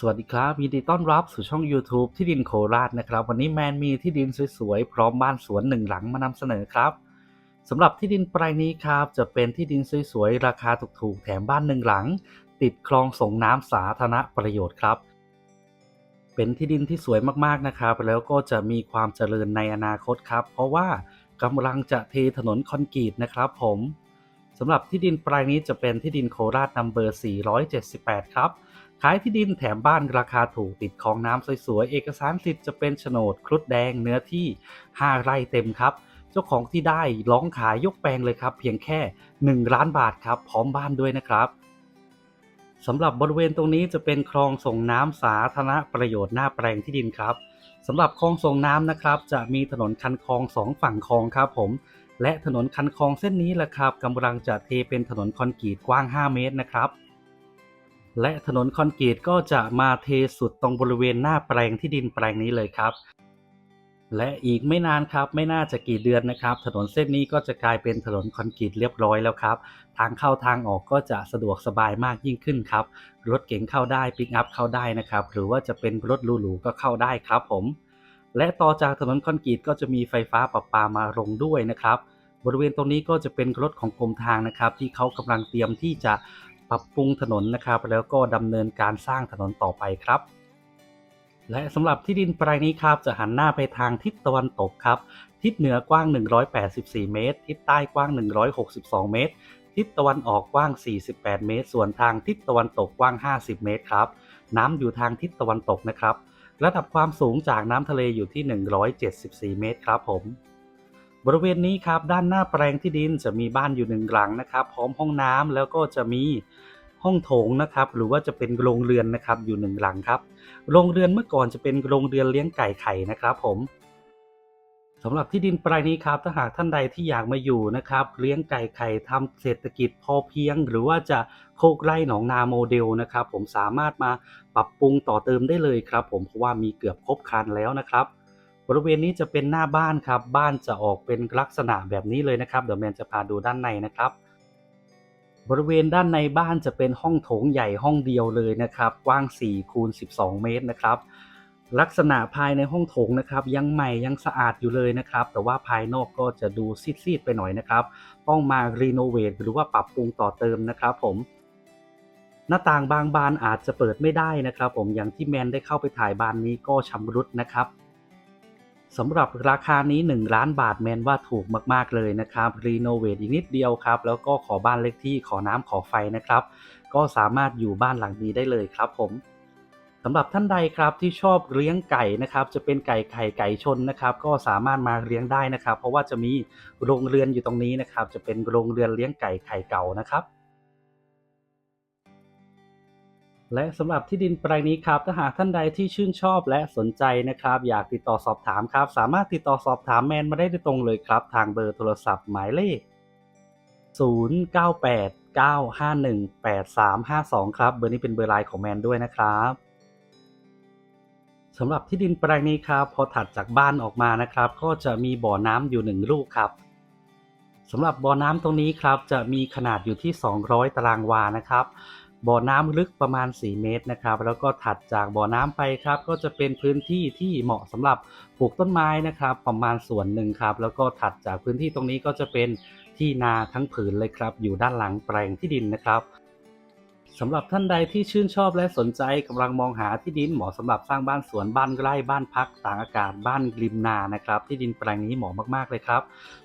สวัสดีครับยินดีต้อนรับสู่ช่อง YouTube ที่ดินโคราชนะครับ วันนี้แมนมีที่ดินสวยๆ พร้อมบ้านสวนหนึ่งหลังมานำเสนอครับสำหรับที่ดินแปลงนี้ครับ จะเป็นที่ดินสวยๆ ราคาถูกๆ แถมบ้านหนึ่งหลัง ติดคลองส่งน้ำสาธารณประโยชน์ครับ เป็นที่ดินที่สวยมากๆนะครับ แล้วก็จะมีความเจริญในอนาคตครับ เพราะว่ากำลังจะเทถนนคอนกรีตนะครับผมสำหรับที่ดินแปลงนี้จะเป็นที่ดินโคราชนัมเบอร์478 ครับ ขายที่ดินแถมบ้านราคาถูกติดคลองน้ำสวยๆ เอกสารสิทธิ์จะเป็นโฉนดครุฑแดงเนื้อที่ 5 ไร่เต็มครับ เจ้าของที่ได้ร้องขายยกแปลงเลยครับ เพียงแค่ 1 ล้านบาทครับพร้อมบ้านด้วยนะครับสำหรับบริเวณตรงนี้จะเป็นคลองส่งน้ำสาธารณประโยชน์หน้าแปลงที่ดินครับสำหรับคลองส่งน้ำนะครับ จะมีถนนคันคลองสองฝั่งคลองครับผม และถนนคันคลองเส้นนี้แหละครับกำลังจะเทเป็นถนนคอนกรีตกว้าง 5 เมตรนะครับ และถนนคอนกรีตก็จะมาเทสุดตรงบริเวณหน้าแปลงที่ดินแปลงนี้เลยครับ และอีกไม่นานครับไม่น่าจะกี่เดือนนะครับ ถนนเส้นนี้ก็จะกลายเป็นถนนคอนกรีตเรียบร้อยแล้วครับ ทางเข้าทางออกก็จะสะดวกสบายมากยิ่งขึ้นครับ รถเก๋งเข้าได้ปิกอัพเข้าได้นะครับ หรือว่าจะเป็นรถหรูๆก็เข้าได้ครับผม และต่อจากถนนคอนกรีตก็จะมีไฟฟ้าประปามาลงด้วยนะครับบริเวณตรงนี้ก็จะเป็นรถของกรมทางนะครับ ที่เขากำลังเตรียมที่จะ ปรับปรุงถนนนะครับ แล้วก็ดำเนินการสร้างถนนต่อไปครับ และสำหรับที่ดินแปลงนี้ครับจะหันหน้าไปทางทิศตะวันตกครับ ทิศเหนือกว้าง 184 เมตร ทิศใต้กว้าง 162 เมตร ทิศตะวันออกกว้าง 48 เมตร ส่วนทางทิศตะวันตกกว้าง 50 เมตรครับน้ำอยู่ทางทิศตะวันตกนะครับ ระดับความสูงจากน้ำทะเลอยู่ที่ 174 เมตรครับผม บริเวณนี้ครับด้านหน้าแปลงที่ดินจะมีบ้านอยู่หนึ่งหลังนะครับ พร้อมห้องน้ำแล้วก็จะมีห้องโถงนะครับ หรือว่าจะเป็นโรงเรือนนะครับอยู่หนึ่งหลังครับโรงเรือนเมื่อก่อนจะเป็นโรงเรือนเลี้ยงไก่ไข่นะครับ ผมสำหรับที่ดินแปลงนี้ครับถ้าหากท่านใดที่อยากมาอยู่นะครับ เลี้ยงไก่ไข่ทำเศรษฐกิจพอเพียง หรือว่าจะโคกไร่หนองนาโมเดลนะครับ ผมสามารถมาปรับปรุงต่อเติมได้เลยครับ ผมเพราะว่ามีเกือบครบครันแล้วนะครับ บริเวณนี้จะเป็นหน้าบ้านครับ บ้านจะออกเป็นลักษณะแบบนี้เลยนะครับ เดี๋ยวแมนจะพาดูด้านในนะครับ บริเวณด้านในบ้านจะเป็นห้องโถงใหญ่ห้องเดียวเลยนะครับ กว้าง4คูณ12 เมตรนะครับ ลักษณะภายในห้องโถงนะครับ ยังใหม่ยังสะอาดอยู่เลยนะครับ แต่ว่าภายนอกก็จะดูซีดๆไปหน่อยนะครับ ต้องมารีโนเวทหรือว่าปรับปรุงต่อเติมนะครับ ผมหน้าต่างบางบานอาจจะเปิดไม่ได้นะครับ ผมอย่างที่แมนได้เข้าไปถ่ายบานนี้ก็ชำรุดนะครับ สำหรับราคานี้ 1 ล้านบาทแมนว่าถูกมาก ๆ เลยนะครับรีโนเวทอีกนิดเดียวครับ แล้วก็ขอบ้านเล็กที่ขอน้ำขอไฟนะครับ ก็สามารถอยู่บ้านหลังนี้ได้เลยครับผมสำหรับท่านใดครับที่ชอบเลี้ยงไก่นะครับ จะเป็นไก่ไข่ไก่ชนนะครับ ก็สามารถมาเลี้ยงได้นะครับ เพราะว่าจะมีโรงเรือนอยู่ตรงนี้นะครับ จะเป็นโรงเรือนเลี้ยงไก่ไข่เก่านะครับ และสำหรับที่ดินแปลงนี้ครับถ้าหากท่านใดที่ชื่นชอบและสนใจนะครับ อยากติดต่อสอบถามครับ สามารถติดต่อสอบถามแมนมาได้โดยตรงเลยครับ ทางเบอร์โทรศัพท์หมายเลข 0989518352 ครับ เบอร์นี้เป็นเบอร์ไลน์ของแมนด้วยนะครับสำหรับที่ดินแปลงนี้ครับ พอถัดจากบ้านออกมานะครับ ก็จะมีบ่อน้ำอยู่หนึ่งลูกครับสำหรับบ่อน้ำตรงนี้ครับจะมีขนาดอยู่ที่ 200 ตารางวานะครับ บ่อน้ำลึกประมาณ 4 เมตรนะครับ แล้วก็ถัดจากบ่อน้ำไปครับ ก็จะเป็นพื้นที่ที่เหมาะสำหรับปลูกต้นไม้นะครับ ประมาณส่วนหนึ่งครับ แล้วก็ถัดจากพื้นที่ตรงนี้ก็จะเป็นที่นาทั้งผืนเลยครับ อยู่ด้านหลังแปลงที่ดินนะครับสำหรับท่านใดที่ชื่นชอบและสนใจกำลังมองหาที่ดินเหมาะสำหรับสร้างบ้านสวนบ้านไร่บ้านพักต่างอากาศบ้านริมนานะครับ ที่ดินแปลงนี้เหมาะมากๆเลยครับ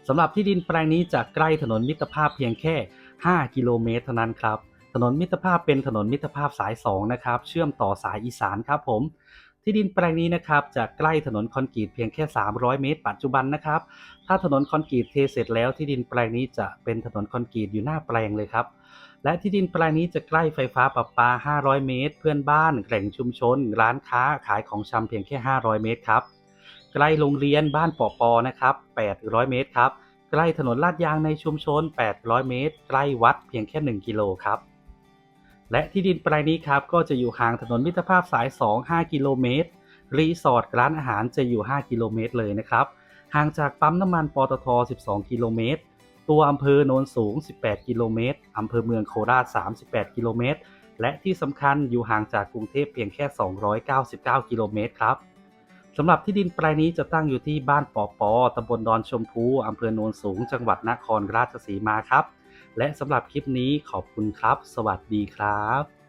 สำหรับที่ดินแปลงนี้จะใกล้ถนนมิตรภาพเพียงแค่ 5 กิโลเมตรเท่านั้นครับ ถนนมิตรภาพเป็นถนนมิตรภาพสาย 2 นะครับ เชื่อมต่อสายอีสานครับผม ที่ดินแปลงนี้นะครับจะใกล้ถนนคอนกรีตเพียงแค่ 300 เมตร ปัจจุบันนะครับ ถ้าถนนคอนกรีตเทเสร็จแล้วที่ดินแปลงนี้จะเป็นถนนคอนกรีตอยู่หน้าแปลงเลยครับ และที่ดินแปลงนี้จะใกล้ไฟฟ้าประปา 500 เมตร เพื่อนบ้านแหล่งชุมชน ร้านค้าขายของชำเพียงแค่ 500 เมตรครับ ใกล้โรงเรียนบ้านปอปอนะครับ 800 เมตรครับ ใกล้ถนนลาดยางในชุมชน 800 เมตร ใกล้วัดเพียงแค่ 1 กิโลครับ และที่ดินแปลงนี้ครับก็จะอยู่ห่างถนนมิตรภาพสาย 2 5 กิโลเมตร รีสอร์ทร้านอาหารจะอยู่ 5 กิโลเมตรเลยนะครับ ห่างจากปั๊มน้ำมันปตท 12 กิโลเมตร ตัวอำเภอโนนสูง 18 กิโลเมตรอำเภอเมืองโคราช 38 กิโลเมตร และที่สำคัญอยู่ห่างจากกรุงเทพเพียงแค่ 299 กิโลเมตรครับสำหรับที่ดินแปลงนี้จะตั้งอยู่ที่บ้านปอปอตำบลดอนชมพูอำเภอโนนสูง จังหวัดนครราชสีมาครับ และสำหรับคลิปนี้ขอบคุณครับ สวัสดีครับ